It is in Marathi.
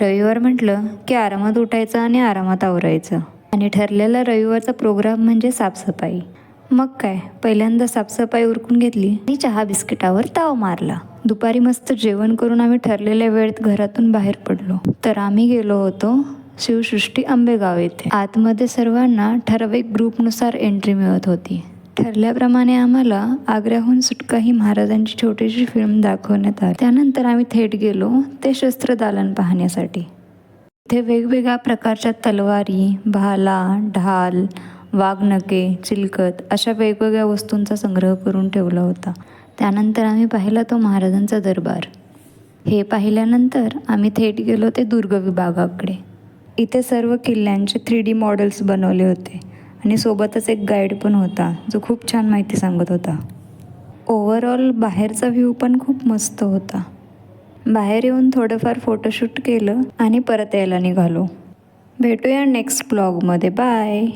रविवार म्हटलं की आरामात उठायचं आणि आरामात आवरायचं. आणि ठरलेला रविवारचा प्रोग्राम म्हणजे साफसफाई. मग काय पहिल्यांदा साफसफाई उरकून घेतली आणि चहा बिस्किटावर ताव मारला. दुपारी मस्त जेवण करून आम्ही ठरलेल्या वेळेत घरातून बाहेर पडलो. तर आम्ही गेलो होतो शिवसृष्टी आंबेगाव येथे. आतमध्ये सर्वांना ठराविक ग्रुपनुसार एंट्री मिळत होती. ठरल्याप्रमाणे आम्हाला आग्र्याहून सुटका ही महाराजांची छोटीशी फिल्म दाखवण्यात आली. त्यानंतर आम्ही थेट गेलो ते शस्त्रदालन पाहण्यासाठी. इथे वेगवेगळ्या प्रकारच्या तलवारी भाला ढाल वाघनके चिलकत अशा वेगवेगळ्या वस्तूंचा संग्रह करून ठेवला होता. त्यानंतर आम्ही पाहिला तो महाराजांचा दरबार. हे पाहिल्यानंतर आम्ही थेट गेलो ते दुर्ग विभागाकडे. इथे सर्व किल्ल्यांचे थ्री डी मॉडेल्स बनवले होते. आणि सोबतच एक गाईड पण होता जो खूप छान माहिती सांगत होता. ओवरऑल बाहेरचा व्ह्यू पण खूप मस्त होता. बाहेर येऊन थोडंफार फोटोशूट केलं आणि परत यायला निघालो. भेटूया नेक्स्ट ब्लॉगमध्ये बाय